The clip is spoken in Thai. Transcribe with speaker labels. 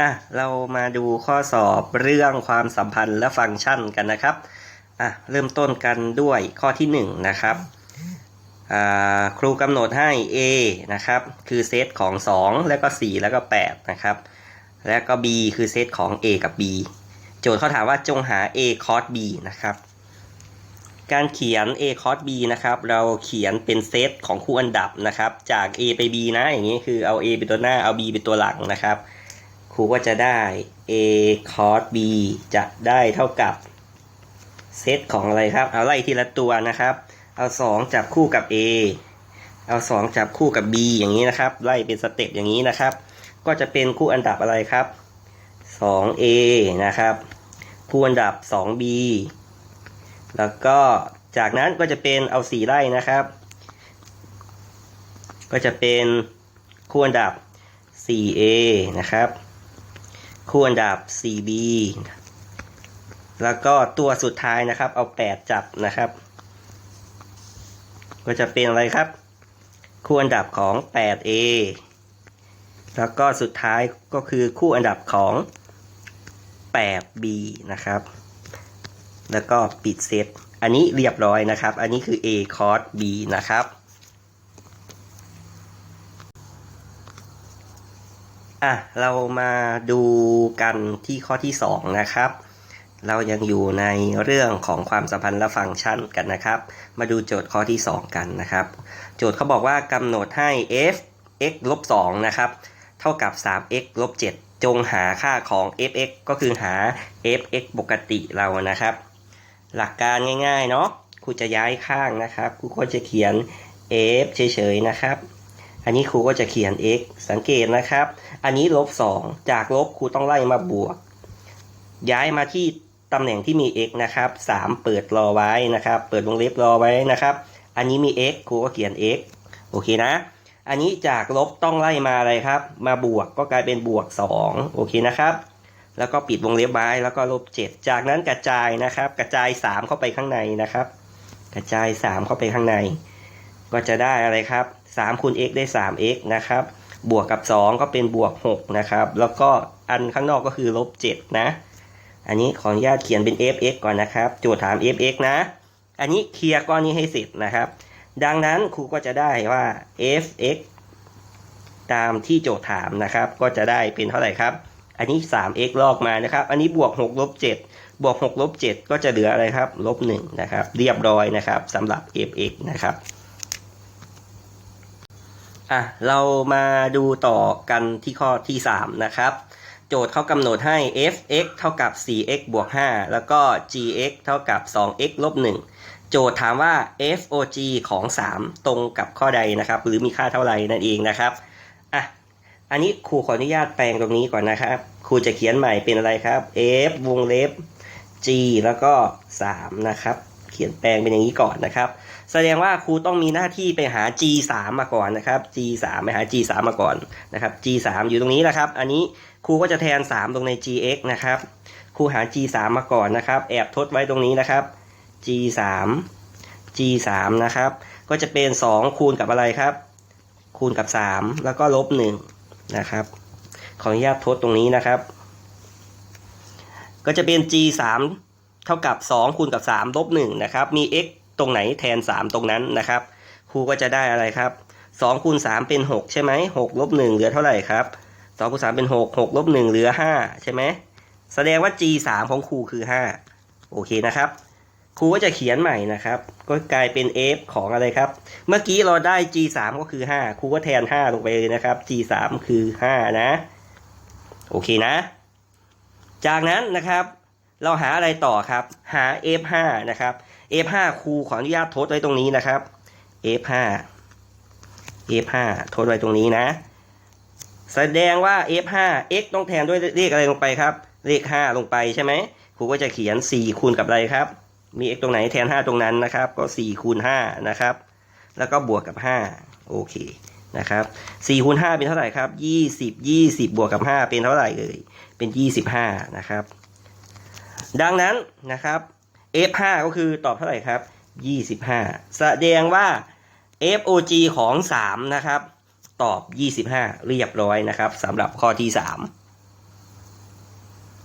Speaker 1: อะเรามาดูข้อสอบเรื่องความสัมพันธ์และฟังก์ชันกันนะครับอะเริ่มต้นกันด้วยข้อที่ 1นงนะครับอ่าครูกำหนดให้ A นะครับคือเซตของ 2 แล้วก็ 4 แล้วก็ 8 นะครับ แล้วก็ B คือเซตของ A กับ B โจทย์เขาถามว่าจงหา A cos B นะครับ การเขียน A cos B นะครับ เราเขียนเป็นเซตของคู่อันดับนะครับ จาก A ไป B นะ อย่างนี้คือเอา A เป็นตัวหน้า เอา B เป็นตัวหลังนะครับ รูก็จะได้ A cos B จะได้เท่ากับเซตของอะไรครับ เอาไล่ทีละตัวนะครับ เอา 2 จับคู่กับ A เอา 2 จับคู่กับ B อย่างนี้นะครับ ไล่เป็นสเต็ปอย่างนี้นะครับ ก็จะเป็นคู่อันดับอะไรครับ 2A นะครับ คู่อันดับ 2B แล้วก็จากนั้นก็จะเป็นเอา 4 ไล่นะครับ ก็จะเป็นคู่อันดับ 4A นะครับ คู่อันดับ 4B แล้วก็ตัวสุดท้ายนะครับ เอา 8 จับนะครับ ก็จะเป็นอะไรครับ คู่อันดับของ 8A แล้วก็สุดท้ายก็คือคู่อันดับของ 8B นะครับ แล้วก็ปิดเซต อันนี้เรียบร้อยนะครับ อันนี้คือ A cos B นะครับ อะเรามาดูกันที่ข้อที่ 2 นะครับ เรายังอยู่ในเรื่องของความสัมพันธ์และฟังก์ชันกันนะครับ มาดูโจทย์ข้อที่ 2 กันนะครับ โจทย์เขาบอกว่ากำหนดให้ f x ลบ2นะครับ เท่ากับ 3x ลบ7จงหาค่าของ f(x) ก็คือหา f(x) ปกติเรานะครับ หลักการง่ายๆเนาะครูจะย้ายข้างนะครับครูก็จะเขียน f เฉยๆนะครับ อันนี้ครูก็จะเขียน x สังเกตนะครับ อันนี้ลบ 2 จากลบครูต้องไล่มาบวก ย้ายมาที่ตำแหน่งที่มี x นะครับ 3 เปิดรอไว้นะครับ เปิดวงเล็บรอไว้นะครับ อันนี้มี x ครูก็เขียน x โอเคนะ อันนี้จากลบต้องไล่มาอะไรครับ มาบวกก็กลายเป็นบวก 2 โอเคนะครับ แล้วก็ปิดวงเล็บไว้แล้วก็ลบ 7 จากนั้นกระจายนะครับ กระจาย 3 เข้าไปข้างในนะครับ กระจาย 3 เข้าไปข้างใน ก็จะได้อะไรครับ 3คูณ x ได้ 3x นะครับ บวกกับ 2 ก็เป็นบวก 6 นะครับ แล้วก็อันข้างนอกก็คือลบ 7 นะ อันนี้ขออนุญาตเขียนเป็น fx ก่อนนะครับ โจทย์ถาม fx นะ อันนี้เคลียร์ก้อนนี้ให้เสร็จนะครับ ดังนั้นครูก็จะได้ว่า fx ตามที่โจทย์ถามนะครับ ก็จะได้เป็นเท่าไหร่ครับ อันนี้ 3x ลอกมานะครับ อันนี้บวก 6 ลบ 7 บวก 6 ลบ 7 ก็จะเหลืออะไรครับ ลบ 1 นะครับ เรียบร้อยนะครับสำหรับ fx นะครับ อะเรามาดูต่อกันที่ข้อที่ 3 นะครับ โจทย์เขากำหนดให้ f(x) เท่ากับ 4x บวก 5 แล้วก็ gx เท่ากับ 2x ลบ 1 โจทย์ถามว่า fog ของ 3 ตรงกับข้อใดนะครับ หรือมีค่าเท่าไหร่นั่นเองนะครับอะอันนี้ครูขออนุญาตแปลงตรงนี้ก่อนนะครับ ครูจะเขียนใหม่เป็นอะไรครับ f วงเล็บ g แล้วก็ 3 นะครับ เขียนแปลงเป็นอย่างนี้ก่อนนะครับ แสดงว่าครูต้องมีหน้าที่ไปหา g 3 มาก่อนนะครับ g 3 ไปหา g 3 มาก่อนนะครับ g 3 อยู่ตรงนี้นะครับ อันนี้ครูก็จะแทน 3 ตรงใน gx นะครับ ครูหา g 3 มาก่อนนะครับ แอบทดไว้ตรงนี้นะครับ g 3 g 3 นะครับ ก็จะเป็น 2 คูณกับอะไรครับ คูณกับ 3 แล้วก็ลบ1นะครับ ขออนุญาตทดตรงนี้นะครับ ก็จะเป็น g 3 เท่ากับ 2 คูณกับ 3 ลบ1นะครับ มี x ตรงไหนแทน 3 ตรงนั้นนะครับ ครูก็จะได้อะไรครับ2คูณ3เป็น 6 ใช่ไหม6ลบ1เหลือเท่าไหร่ครับ2คูณ3เป็น 6 6ลบ1เหลือ 5 ใช่ไหม แสดงว่า g 3ของครูคือ 5 โอเคนะครับ ครูก็จะเขียนใหม่นะครับ ก็กลายเป็น f ของอะไรครับ เมื่อกี้เราได้ g 3ก็คือ 5 ครูก็แทน 5 ลงไปเลยนะครับ g 3คือ 5 นะ โอเคนะ จากนั้นนะครับ เราหาอะไรต่อครับ หา f 5 นะครับ f 5 ครูขออนุญาตทดไว้ตรงนี้นะครับ f 5 f 5 ทดไว้ตรงนี้นะ แสดงว่า f 5 x ต้องแทนด้วยเลขอะไรลงไปครับ เลข 5 ลงไปใช่ไหมครูก็จะเขียน 4 คูณกับอะไรครับ มี x ตรงไหนแทน 5 ตรงนั้นนะครับ ก็ 4 คูณ 5 นะครับ แล้วก็บวกกับ 5 โอเคนะครับ4คูณ5เป็นเท่าไหร่ครับ 20 20 บวกกับ 5 เป็นเท่าไหร่เอ่ยเป็น 25 นะครับ ดังนั้นนะครับ f5 ก็คือตอบเท่าไหร่ครับ 25 แสดงว่า fog ของ 3 นะครับ ตอบ 25 เรียบร้อยนะครับสำหรับข้อที่ 3